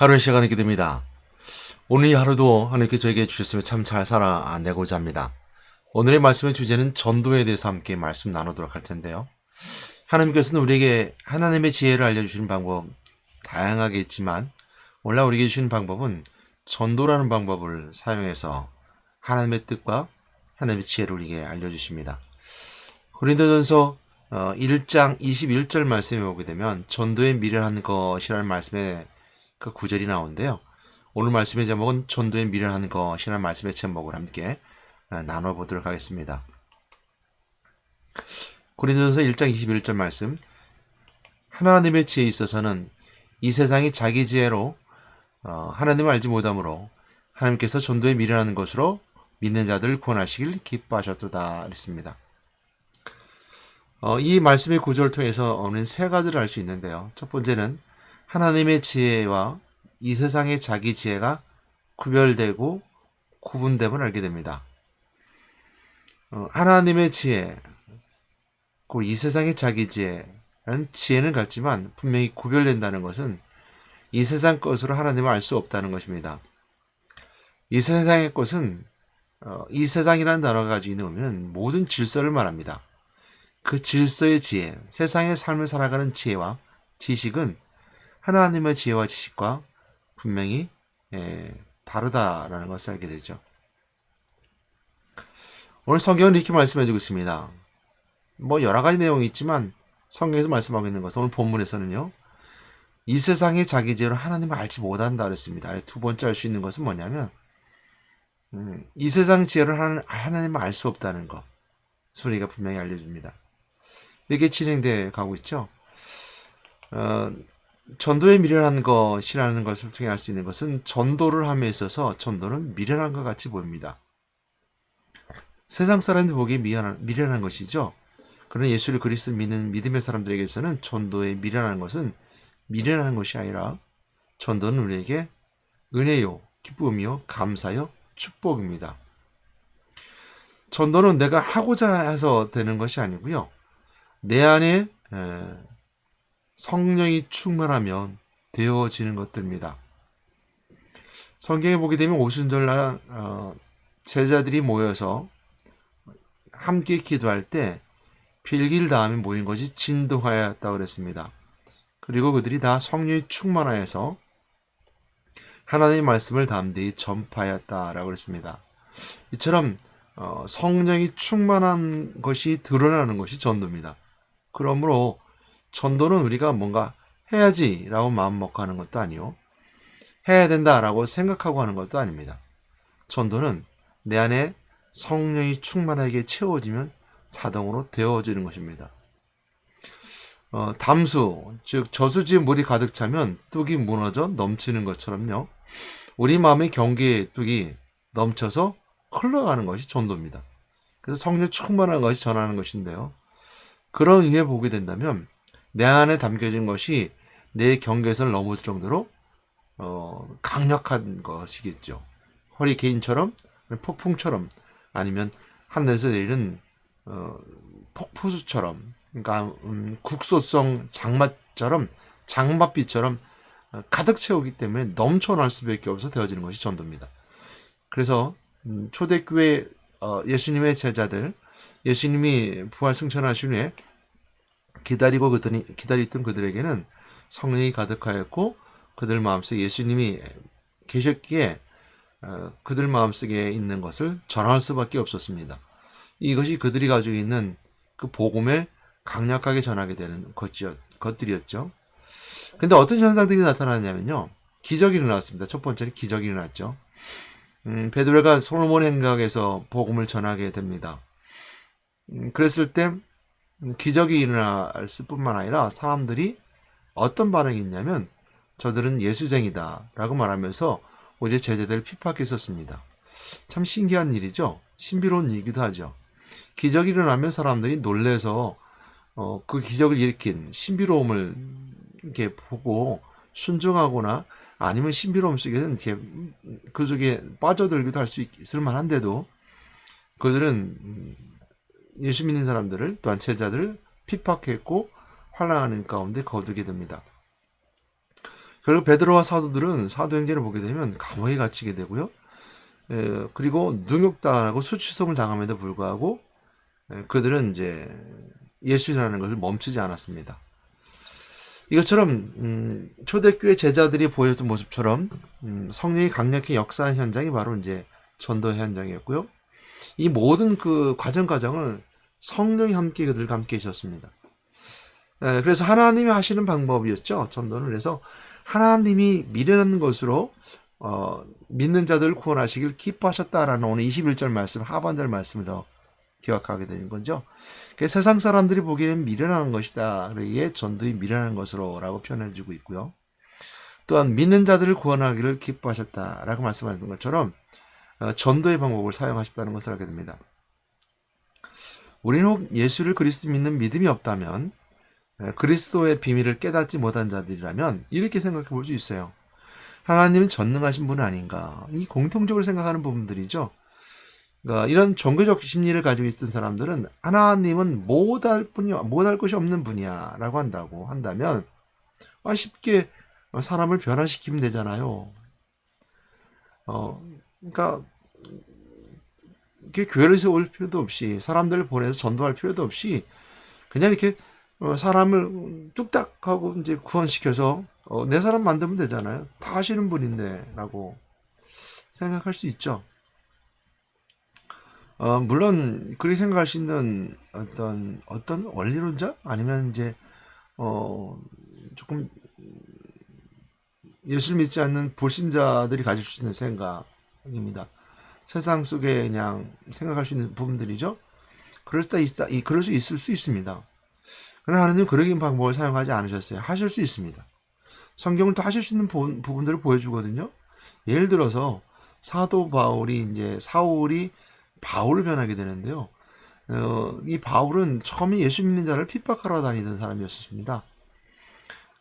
하루의 시간이 있게 됩니다. 오늘 이 하루도 하나님께 저에게 주셨으면 참 잘 살아내고자 합니다. 오늘의 말씀의 주제는 전도에 대해서 함께 말씀 나누도록 할 텐데요. 하나님께서는 우리에게 하나님의 지혜를 알려주시는 방법 다양하게 있지만 원래 우리에게 주시는 방법은 전도라는 방법을 사용해서 하나님의 뜻과 하나님의 지혜를 우리에게 알려주십니다. 고린도전서 1장 21절 말씀에 보게 되면 전도에 미련한 것이라는 말씀에 그 구절이 나오는데요. 오늘 말씀의 제목은 전도에 미련한 것이라는 말씀의 제목을 함께 어, 나눠보도록 하겠습니다. 고린도전서 1장 21절 말씀 하나님의 지혜에 있어서는 이 세상이 자기 지혜로 어, 하나님을 알지 못함으로 하나님께서 전도에 미련하는 것으로 믿는 자들을 구원하시길 기뻐하셨도다 그랬습니다. 어, 이 말씀의 구절을 통해서 우리는 세 가지를 알 수 있는데요. 첫 번째는 하나님의 지혜와 이 세상의 자기 지혜가 구별되고 구분됨을 알게 됩니다. 어, 하나님의 지혜, 그리고 이 세상의 자기 지혜라는 지혜는 같지만 분명히 구별된다는 것은 이 세상 것으로 하나님을 알 수 없다는 것입니다. 이 세상의 것은 어, 이 세상이라는 단어가 가지고 있는 의미는 모든 질서를 말합니다. 그 질서의 지혜, 세상의 삶을 살아가는 지혜와 지식은 하나님의 지혜와 지식과 분명히 예, 다르다라는 것을 알게 되죠. 오늘 성경은 이렇게 말씀해주고 있습니다. 뭐 여러 가지 내용이 있지만 성경에서 말씀하고 있는 것은 오늘 본문에서는요. 이 세상의 자기 지혜로 하나님을 알지 못한다 그랬습니다. 두 번째 알 수 있는 것은 뭐냐면 음, 이 세상 지혜로 하나님을 알 수 없다는 것. 소리가 분명히 알려줍니다. 이렇게 진행돼 가고 있죠. 어, 전도에 미련한 것이라는 것을 통해 알 수 있는 것은 전도를 함에 있어서 전도는 미련한 것 같이 보입니다. 세상 사람들 보기에 미련한, 미련한 것이죠. 그러나 예수를 그리스도 믿는 믿음의 사람들에게서는 전도에 미련한 것은 미련한 것이 아니라 전도는 우리에게 은혜요, 기쁨이요, 감사요, 축복입니다. 전도는 내가 하고자 해서 되는 것이 아니고요. 내 안에 성령이 충만하면 되어지는 것들입니다. 성경에 보게 되면 오순절날 어, 제자들이 모여서 함께 기도할 때 필기를 다음에 모인 것이 진동하였다고 그랬습니다. 그리고 그들이 다 성령이 충만하여서 하나님의 말씀을 담대히 전파하였다라고 그랬습니다. 이처럼 어, 성령이 충만한 것이 드러나는 것이 전도입니다. 그러므로 전도는 우리가 뭔가 해야지라고 마음 먹고 하는 것도 아니요. 해야 된다라고 생각하고 하는 것도 아닙니다. 전도는 내 안에 성령이 충만하게 채워지면 자동으로 되어지는 것입니다. 어, 담수, 즉 저수지에 물이 가득 차면 뚝이 무너져 넘치는 것처럼요. 우리 마음의 경계의 뚝이 넘쳐서 흘러가는 것이 전도입니다. 그래서 성령 충만한 것이 전하는 것인데요. 그런 의미에 보게 된다면 내 안에 담겨진 것이 내 경계선을 넘을 정도로 어, 강력한 것이겠죠. 허리케인처럼 폭풍처럼 아니면 하늘에서 내리는 어, 폭포수처럼 그러니까 음, 국소성 장맛처럼 장맛비처럼 어, 가득 채우기 때문에 넘쳐날 수밖에 없어 되어지는 것이 전도입니다. 그래서 음, 초대교회 어, 예수님의 제자들 예수님이 부활 승천하신 후에 기다리고 그더니 기다렸던 그들에게는 성령이 가득하였고 그들 마음속에 예수님이 계셨기에 어, 그들 마음속에 있는 것을 전할 수밖에 없었습니다. 이것이 그들이 가지고 있는 그 복음을 강력하게 전하게 되는 것들이었죠. 근데 어떤 현상들이 나타나냐면요. 기적이 일어났습니다. 첫 번째는 기적이 일어났죠. 음, 베드로가 솔로몬 행각에서 복음을 전하게 됩니다. 음, 그랬을 때 기적이 일어날 뿐만 아니라 사람들이 어떤 반응이 있냐면 저들은 예수쟁이다 라고 말하면서 오히려 제자들을 피파했었습니다. 참 신기한 일이죠. 신비로운 일이기도 하죠. 기적이 일어나면 사람들이 놀래서 어, 그 기적을 일으킨 신비로움을 이렇게 보고 순종하거나 아니면 신비로움 속에서는 이렇게 그 속에 빠져들기도 할 수 있을 만한데도 그들은 예수 믿는 사람들을 또한 제자들을 핍박했고 환란하는 가운데 거두게 됩니다. 결국 베드로와 사도들은 사도행전을 보게 되면 감옥에 갇히게 되고요. 에, 그리고 능욕당하고 수치성을 당함에도 불구하고 에, 그들은 이제 예수라는 것을 멈추지 않았습니다. 이것처럼 음, 초대교회 제자들이 보여줬던 모습처럼 음, 성령이 강력히 역사한 현장이 바로 이제 전도 현장이었고요. 이 모든 그 과정 과정을 성령이 함께 그들과 함께 계셨습니다. 에, 그래서 하나님이 하시는 방법이었죠. 전도는 그래서 하나님이 미련한 것으로 어, 믿는 자들을 구원하시길 기뻐하셨다라는 오늘 21절 말씀 하반절 말씀을 더 기억하게 되는 거죠. 그 세상 사람들이 보기에는 미련한 것이다. 그러기에 전도이 미련한 것으로라고 표현해주고 있고요. 또한 믿는 자들을 구원하기를 기뻐하셨다라고 말씀하신 것처럼 어, 전도의 방법을 사용하셨다는 것을 알게 됩니다. 우리는 혹 예수를 그리스도 믿는 믿음이 없다면 에, 그리스도의 비밀을 깨닫지 못한 자들이라면 이렇게 생각해 볼 수 있어요. 하나님은 전능하신 분 아닌가. 이 공통적으로 생각하는 부분들이죠. 그러니까 이런 종교적 심리를 가지고 있던 사람들은 하나님은 못할 분이 못할 것이 없는 분이야라고 한다고 한다면 아, 쉽게 사람을 변화시키면 되잖아요. 어, 그러니까 이렇게 교회를 세울 필요도 없이 사람들을 보내서 전도할 필요도 없이 그냥 이렇게 어, 사람을 뚝딱 하고 이제 구원시켜서 어, 내 사람 만들면 되잖아요. 다 하시는 분인데라고 생각할 수 있죠. 어, 물론 그렇게 생각할 수 있는 어떤 어떤 원리론자 아니면 이제 어 조금 예수를 믿지 않는 불신자들이 가질 수 있는 생각입니다. 세상 속에 그냥 생각할 수 있는 부분들이죠. 그럴 수 있다, 이 그럴 수 있을 수 있습니다. 그러나 하나님 그러긴 방법을 사용하지 않으셨어요. 하실 수 있습니다. 성경을 또 하실 수 있는 부, 부분들을 보여주거든요. 예를 들어서 사도 바울이 이제 사울이 바울을 변하게 되는데요. 어, 이 바울은 처음에 예수 믿는 자를 핍박하러 다니던 사람이었습니다.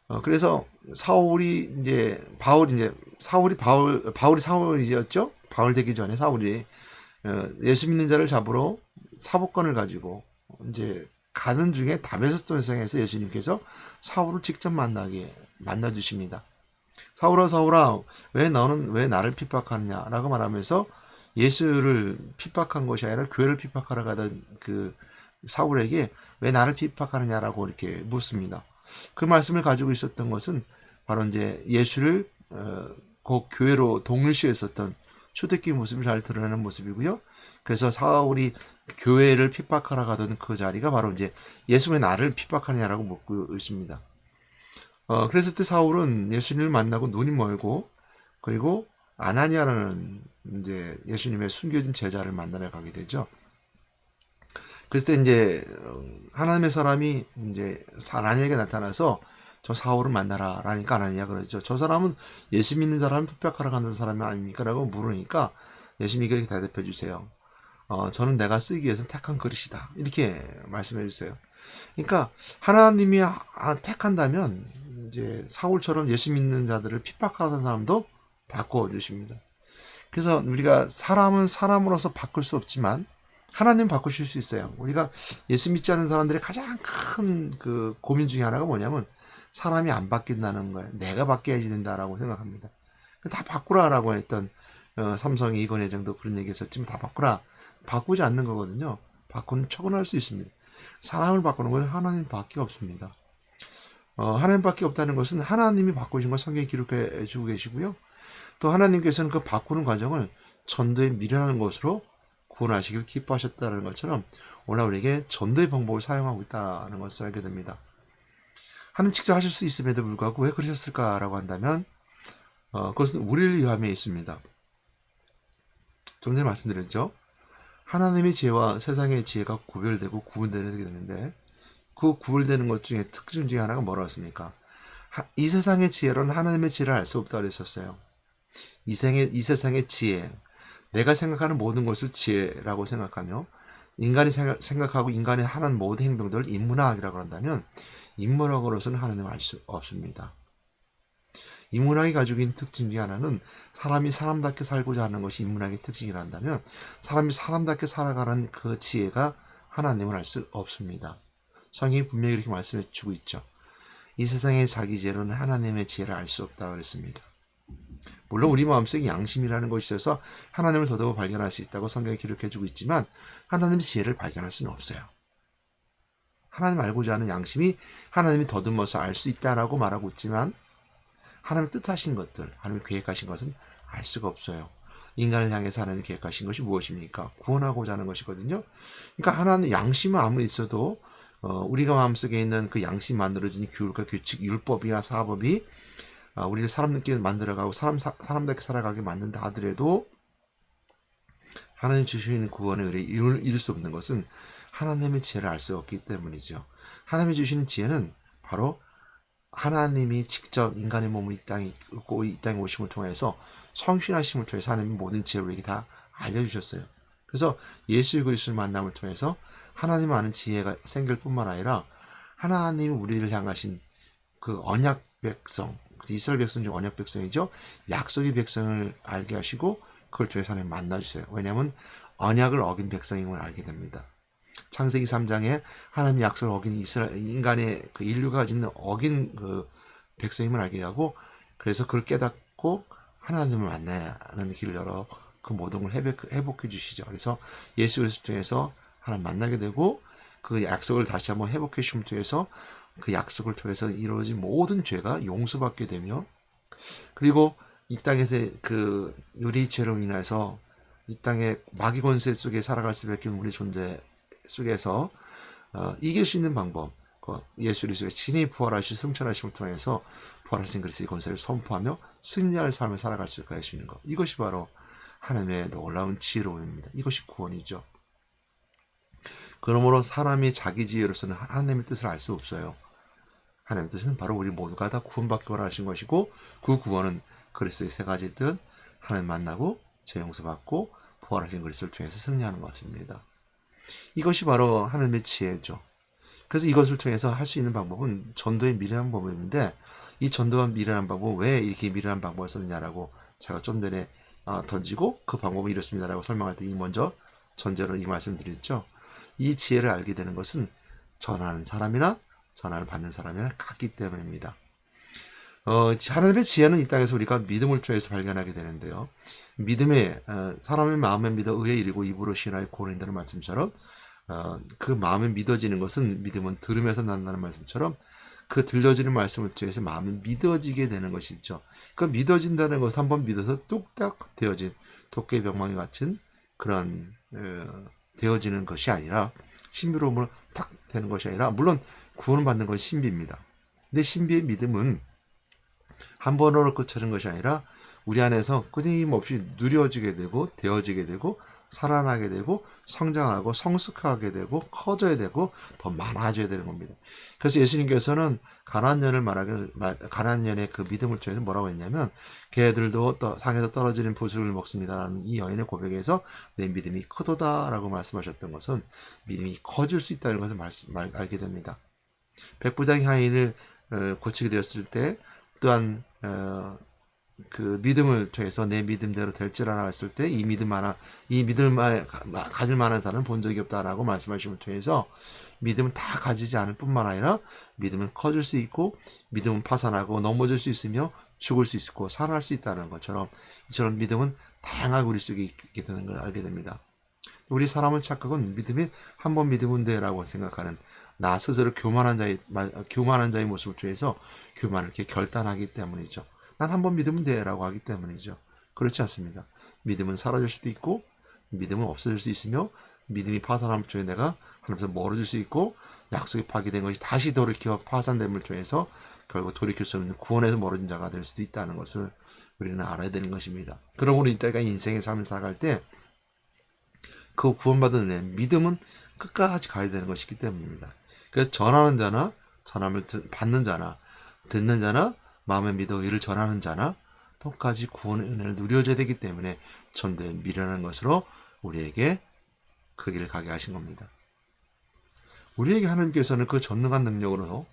어, 그래서 사울이 이제 바울이 이제 사울이 바울 바울이 사울이었죠. 바울 되기 전에 사울이 어, 예수 믿는 자를 잡으러 사복권을 가지고 이제 가는 중에 다베스 도성에서 예수님께서 사울을 직접 만나게 만나 주십니다. 사울아 사울아 왜 너는 왜 나를 핍박하느냐라고 말하면서 예수를 핍박한 것이 아니라 교회를 핍박하러 가던 그 사울에게 왜 나를 핍박하느냐라고 이렇게 묻습니다. 그 말씀을 가지고 있었던 것은 바로 이제 예수를 어, 그 교회로 동일시했었던 초대교회 모습을 잘 드러내는 모습이고요. 그래서 사울이 교회를 핍박하러 가던 그 자리가 바로 이제 예수 왜 나를 핍박하느냐라고 묻고 있습니다. 어, 그래서 때 사울은 예수님을 만나고 눈이 멀고 그리고 아나니아라는 이제 예수님의 숨겨진 제자를 만나러 가게 되죠. 그랬을 때 이제 하나님의 사람이 이제 아나니아에게 나타나서 저 사울을 만나라 라니까 아나니아 그러죠. 저 사람은 예수 믿는 사람을 핍박하러 가는 사람이 아닙니까? 라고 물으니까 예수님이 그렇게 대답해 주세요. 어, 저는 내가 쓰기 위해서 택한 그릇이다. 이렇게 말씀해 주세요. 그러니까 하나님이 택한다면 이제 사울처럼 예수 믿는 자들을 핍박하는 사람도 바꿔 주십니다. 그래서 우리가 사람은 사람으로서 바꿀 수 없지만 하나님 바꾸실 수 있어요. 우리가 예수 믿지 않는 사람들의 가장 큰 그 고민 중에 하나가 뭐냐면 사람이 안 바뀐다는 거예요. 내가 바뀌어야 된다라고 생각합니다. 다 바꾸라라고 했던 어, 삼성의 이건 회장도 그런 얘기 했었지만 다 바꾸라. 바꾸지 않는 거거든요. 바꾸는 척은 할 수 있습니다. 사람을 바꾸는 건 하나님밖에 없습니다. 어, 하나님밖에 없다는 것은 하나님이 바꾸신 걸 성경에 기록해 주고 계시고요. 또 하나님께서는 그 바꾸는 과정을 전도에 미련하는 것으로 구원하시길 기뻐하셨다는 것처럼 오늘 우리에게 전도의 방법을 사용하고 있다는 것을 알게 됩니다. 하나님 직접 하실 수 있음에도 불구하고 왜 그러셨을까라고 한다면 어, 그것은 우리를 위함에 있습니다. 좀 전에 말씀드렸죠. 하나님의 지혜와 세상의 지혜가 구별되고 구분되게 되는데 그 구별되는 것 중에 특징 중에 하나가 뭐라고 했습니까? 이 세상의 지혜로는 하나님의 지혜를 알 수 없다고 했었어요. 이, 생의, 이 세상의 지혜, 내가 생각하는 모든 것을 지혜라고 생각하며 인간이 생각, 하고 인간이 하는 모든 행동들을 인문학이라고 한다면 인문학으로서는 하나님을 알 수 없습니다. 인문학이 가지고 있는 특징 중에 하나는 사람이 사람답게 살고자 하는 것이 인문학의 특징이란다면 사람이 사람답게 살아가는 그 지혜가 하나님을 알 수 없습니다. 성경이 분명히 이렇게 말씀해 주고 있죠. 이 세상의 자기 지혜로는 하나님의 지혜를 알 수 없다고 그랬습니다. 물론 우리 마음속에 양심이라는 것이 있어서 하나님을 더더욱 발견할 수 있다고 성경에 기록해주고 있지만 하나님의 지혜를 발견할 수는 없어요. 하나님 알고자 하는 양심이 하나님이 더듬어서 알 수 있다라고 말하고 있지만 하나님 뜻하신 것들, 하나님 계획하신 것은 알 수가 없어요. 인간을 향해서 하나님 계획하신 것이 무엇입니까? 구원하고자 하는 것이거든요. 그러니까 하나님 양심은 아무리 있어도 어, 우리가 마음속에 있는 그 양심 만들어진 규율과 규칙, 율법이나 사법이 어, 우리를 사람들께 만들어가고 사람 사, 사람답게 살아가게 만든다 하더라도 하나님 주시는 구원의 의를 이룰, 이룰 수 없는 것은 하나님의 지혜를 알 수 없기 때문이죠. 하나님이 주시는 지혜는 바로 하나님이 직접 인간의 몸을 이 땅에 있고 이 땅에 오심을 통해서 성신하심을 통해서 하나님이 모든 지혜를 우리에게 다 알려주셨어요. 그래서 예수 그리스도를 만남을 통해서 하나님 아는 지혜가 생길 뿐만 아니라 하나님이 우리를 향하신 그 언약 백성, 이스라엘 백성 중 언약 백성이죠. 약속의 백성을 알게 하시고 그걸 통해서 하나님 만나주세요. 왜냐하면 언약을 어긴 백성임을 알게 됩니다. 창세기 3장에 하나님의 약속을 어긴 이스라엘 인간의 그 인류가 가진 어긴 그 백성임을 알게 하고 그래서 그걸 깨닫고 하나님을 만나는 길을 열어 그 모든 걸 회복, 회복해 주시죠. 그래서 예수 그리스도 통해서 하나님 만나게 되고 그 약속을 다시 한번 회복해 주심을 통해서 그 약속을 통해서 이루어진 모든 죄가 용서받게 되며 그리고 이 땅에서 그 유리죄로 인해서 이 땅의 마귀 권세 속에 살아갈 수밖에 없는 우리 존재 속에서 어, 이길 수 있는 방법 그 예수 그리스도의 진히 부활하시 승천하심을 통해서 부활하신 그리스도의 권세를 선포하며 승리할 삶을 살아갈 수 있게 하시는 것 이것이 바로 하나님의 놀라운 지혜로움입니다. 이것이 구원이죠. 그러므로 사람이 자기 지혜로서는 하나님의 뜻을 알 수 없어요. 하나님의 뜻은 바로 우리 모두가 다 구원받기 원하신 것이고 그 구원은 그리스도의 세 가지 뜻 하나님 만나고 죄 용서받고 부활하신 그리스도를 통해서 승리하는 것입니다. 이것이 바로 하나님의 지혜죠. 그래서 이것을 통해서 할 수 있는 방법은 전도의 미련한 방법인데 이 전도와 미련한 방법 왜 이렇게 미련한 방법을 썼느냐라고 제가 좀 전에 아, 던지고 그 방법은 이렇습니다라고 설명할 때 이 먼저 전제로 이 말씀드렸죠. 이 지혜를 알게 되는 것은 전하는 사람이나 전화를 받는 사람이나 같기 때문입니다. 어, 하나님의 지혜는 이 땅에서 우리가 믿음을 통해서 발견하게 되는데요. 믿음에 어, 사람의 마음에 믿어 의에 이르고 입으로 신하여 고린다는 말씀처럼 어, 그 마음에 믿어지는 것은 믿음은 들으면서 난다는 말씀처럼 그 들려지는 말씀을 통해서 마음이 믿어지게 되는 것이죠. 그 믿어진다는 것은 한번 믿어서 뚝딱 되어진 도깨 병망이 같은 그런 어, 되어지는 것이 아니라 신비로움으로 탁 되는 것이 아니라 물론 구원받는 건 신비입니다. 근데 신비의 믿음은 한 번으로 끝하는 것이 아니라 우리 안에서 끊임없이 누려지게 되고 되어지게 되고 살아나게 되고 성장하고 성숙하게 되고 커져야 되고 더 많아져야 되는 겁니다. 그래서 예수님께서는 가난 년을 말하기 가난 년의 그 믿음을 통해서 뭐라고 했냐면 걔들도 또 상에서 떨어지는 부스를 먹습니다라는 이 여인의 고백에서 내 믿음이 크도다라고 말씀하셨던 것은 믿음이 커질 수 있다는 것을 말씀, 말, 알게 됩니다. 백부장 하인을 어, 고치게 되었을 때 또한 어, 그 믿음을 통해서 내 믿음대로 될지라라 했을 때 이 믿음 하나 이 믿음을 가질 만한 사람은 본 적이 없다라고 말씀하심을 통해서 믿음은 다 가지지 않을 뿐만 아니라 믿음은 커질 수 있고 믿음은 파산하고 넘어질 수 있으며 죽을 수 있고 살아날 수 있다는 것처럼 이처럼 믿음은 다양하게 우리 속에 있게 되는 걸 알게 됩니다. 우리 사람은 착각은 믿음이 한 번 믿으면 돼라고 생각하는 나 스스로 교만한 자의 교만한 자의 모습을 통해서 교만을 이렇게 결단하기 때문이죠. 난 한 번 믿으면 돼라고 하기 때문이죠. 그렇지 않습니다. 믿음은 사라질 수도 있고 믿음은 없어질 수 있으며 믿음이 파산함을 통해 내가 하나님께서 멀어질 수 있고 약속이 파기된 것이 다시 돌이켜 파산됨을 통해서 결국 돌이킬 수 없는 구원에서 멀어진 자가 될 수도 있다는 것을 우리는 알아야 되는 것입니다. 그러므로 이때가 인생의 삶을 살아갈 때 그 구원받은 은혜, 믿음은 끝까지 가야 되는 것이기 때문입니다. 그래서 전하는 자나 전함을 받는 자나 듣는 자나 마음에 믿어 이를 전하는 자나 똑같이 구원의 은혜를 누려줘야 되기 때문에 전도에 미련한 것으로 우리에게 그 길을 가게 하신 겁니다. 우리에게 하나님께서는 그 전능한 능력으로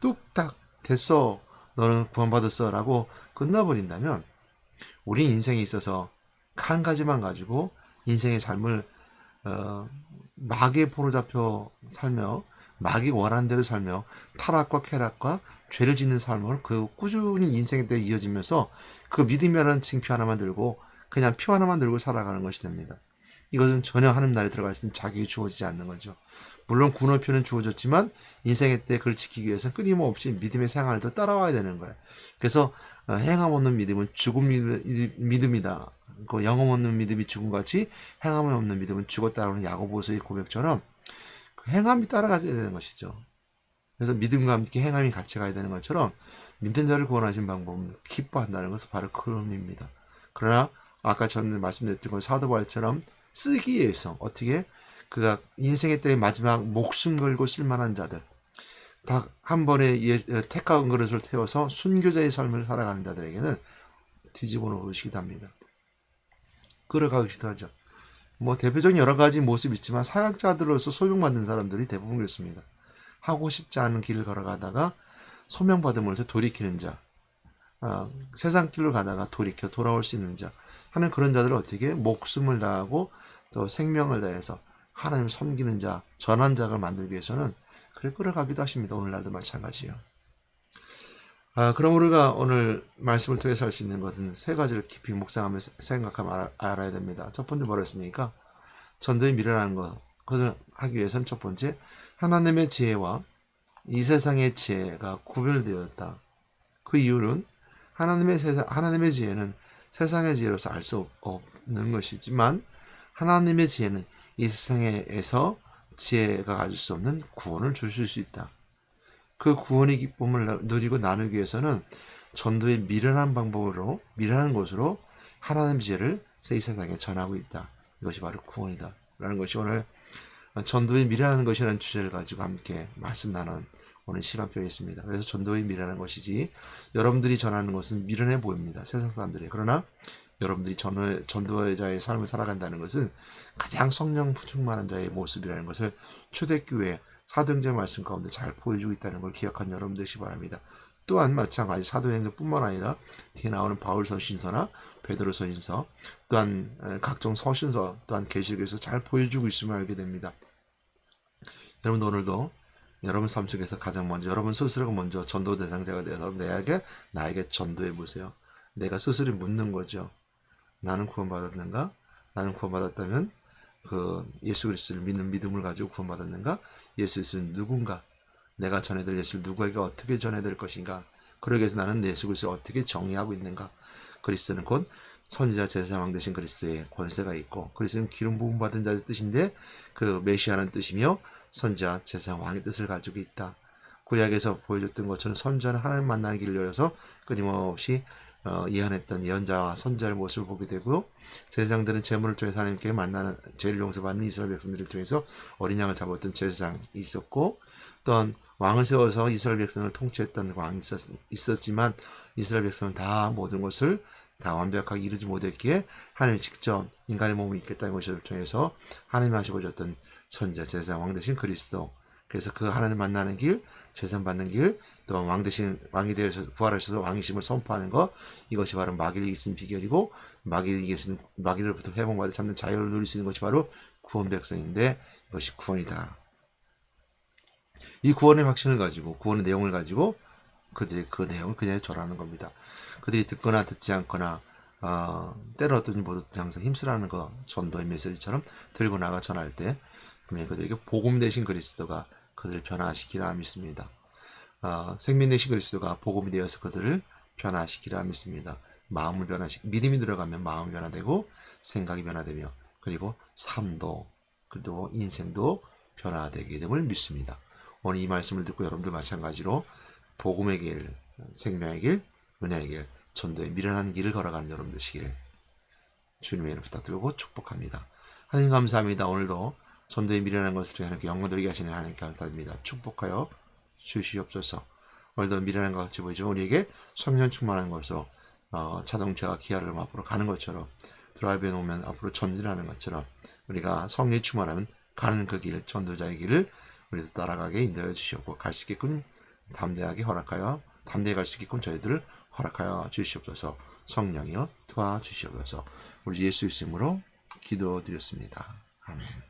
뚝딱 됐어 너는 구원받았어 라고 끝나버린다면 우리 인생에 있어서 한 가지만 가지고 인생의 삶을 어, 마귀에 포로 잡혀 살며 마귀 원하는 대로 살며 타락과 쾌락과 죄를 짓는 삶을 그 꾸준히 인생에 대해 이어지면서 그 믿음이라는 징표 하나만 들고 그냥 표 하나만 들고 살아가는 것이 됩니다. 이것은 전혀 하는 날에 들어갈 수 있는 자격이 주어지지 않는 거죠. 물론 군호표는 주어졌지만 인생의 때 그걸 지키기 위해서는 끊임없이 믿음의 생활도 따라와야 되는 거예요. 그래서 어, 행함 없는 믿음은 죽음 믿- 믿음이다. 그 영험 없는 믿음이 죽음같이 행함 없는 믿음은 죽었다라는 야고보서의 고백처럼 그 행함이 따라가야 되는 것이죠. 그래서 믿음과 함께 행함이 같이 가야 되는 것처럼 믿는 자를 구원하신 방법은 기뻐한다는 것은 바로 그 의미입니다. 그러나 아까 전에 말씀드렸던 것 사도 바울처럼 쓰기 위해서 어떻게 그가 인생의 때의 마지막 목숨 걸고 쓸만한 자들 딱한 번에 예, 어, 택한 그릇을 태워서 순교자의 삶을 살아가는 자들에게는 뒤집어 놓으시기도 합니다. 끌어가기도 하죠. 뭐 대표적인 여러 가지 모습이 있지만 사역자들로서 소명받는 사람들이 대부분 그렇습니다. 하고 싶지 않은 길을 걸어가다가 소명받음을 또 돌이키는 자, 어, 세상 길로 가다가 돌이켜 돌아올 수 있는 자 하는 그런 자들을 어떻게 목숨을 다하고 또 생명을 다해서 하나님을 섬기는 자, 전환자를 만들기 위해서는 그래 끌어가기도 하십니다. 오늘날도 마찬가지요. 아, 그럼 우리가 오늘 말씀을 통해서 할 수 있는 것은 세 가지를 깊이 묵상하면서 생각하면 알아, 알아야 됩니다. 첫 번째 뭐랬습니까? 전도에 미련한 것. 그것을 하기 위해서는 첫 번째, 하나님의 지혜와 이 세상의 지혜가 구별되었다. 그 이유는 하나님의 세상, 하나님의 지혜는 세상의 지혜로서 알 수 없는 것이지만 하나님의 지혜는 이 세상에서 지혜가 가질 수 없는 구원을 주실 수 있다. 그 구원의 기쁨을 누리고 나누기 위해서는 전도의 미련한 방법으로 미련한 것으로 하나님의 지혜를 이 세상에 전하고 있다. 이것이 바로 구원이다. 라는 것이 오늘 전도의 미련한 것이라는 주제를 가지고 함께 말씀 나눈 오늘 시간표였습니다. 그래서 전도의 미련한 것이지 여러분들이 전하는 것은 미련해 보입니다. 세상 사람들이. 그러나 여러분들이 전, 전도자의 삶을 살아간다는 것은 가장 성령 충만한 자의 모습이라는 것을 초대교회 사도행전 말씀 가운데 잘 보여주고 있다는 걸 기억한 여러분 되시 기 바랍니다. 또한 마찬가지 사도행전뿐만 아니라 뒤에 나오는 바울 서신서나 베드로 서신서 또한 각종 서신서 또한 계시록에서 잘 보여주고 있음을 알게 됩니다. 여러분 오늘도 여러분 삶 속에서 가장 먼저 여러분 스스로가 먼저 전도 대상자가 되어서 내에게 나에게 전도해 보세요. 내가 스스로 묻는 거죠. 나는 구원받았는가? 나는 구원받았다면 그 예수 그리스도를 믿는 믿음을 가지고 구원받았는가? 예수 그리스도는 누군가? 내가 전해들 예수를 누구에게 어떻게 전해들 것인가? 그러기 위해서 나는 예수 그리스도를 어떻게 정의하고 있는가? 그리스도는 곧 선지자 제사장 되신 그리스도의 권세가 있고 그리스도는 기름 부음 받은 자의 뜻인데 그 메시아라는 뜻이며 선지자 제사장 왕의 뜻을 가지고 있다. 구약에서 보여줬던 것처럼 선지자는 하나님 만나는 길을 열어서 끊임없이 어, 예언했던 예언자와 선지자의 모습을 보게 되고 제사장들은 제물을 통해서 하나님께 만나는 죄를 용서받는 이스라엘 백성들을 통해서 어린 양을 잡았던 제사장이 있었고 또한 왕을 세워서 이스라엘 백성을 통치했던 왕이 있었, 있었지만 이스라엘 백성은 다 모든 것을 다 완벽하게 이루지 못했기에 하나님이 직접 인간의 몸을 입겠다는 것을 통해서 하나님 하시고 줬던 선자 제사장 왕 대신 그리스도. 그래서 그 하나님 만나는 길, 재산 받는 길, 또왕 대신 왕이 되어서 부활하셔서 왕이심을 선포하는 것 이것이 바로 마귀를 이기는 비결이고 마귀를 이기는 마귀로부터 회복받아 참는 자유를 누릴 수 있는 것이 바로 구원 백성인데 이것이 구원이다. 이 구원의 확신을 가지고 구원의 내용을 가지고 그들이 그 내용을 그냥 전하는 겁니다. 그들이 듣거나 듣지 않거나 어, 때로든 모두 항상 힘쓰라는 거 전도의 메시지처럼 들고 나가 전할 때 그러면 그들에게 복음 대신 그리스도가 그들을 변화시키라 믿습니다. 어, 생명 대신 그리스도가 복음이 되어서 그들을 변화시키라 믿습니다. 마음을 변화시 믿음이 들어가면 마음이 변화되고 생각이 변화되며 그리고 삶도 그리고 인생도 변화되게 됨을 믿습니다. 오늘 이 말씀을 듣고 여러분들 마찬가지로 복음의 길, 생명의 길, 은혜의 길, 전도의 미련한 길을 걸어가는 여러분 되시길 주님의 이름 부탁드리고 축복합니다. 하나님 감사합니다. 오늘도 전도의 미련한 것을 통해 하나님께 영광 드리게 하시는 하나님 감사드립니다. 축복하여 주시옵소서. 오늘도 미련한 것 같이 보이지만 우리에게 성령 충만한 것으로 어, 자동차가 기아를 앞으로 가는 것처럼 드라이브에 놓으면 앞으로 전진하는 것처럼 우리가 성령이 충만하면 가는 그 길, 전도자의 길을 우리도 따라가게 인도해 주시옵고 갈 수 있게끔 담대하게 허락하여 담대히 갈 수 있게끔 저희들을 허락하여 주시옵소서 성령이여 도와주시옵소서 우리 예수 이름으로 기도드렸습니다. 아멘.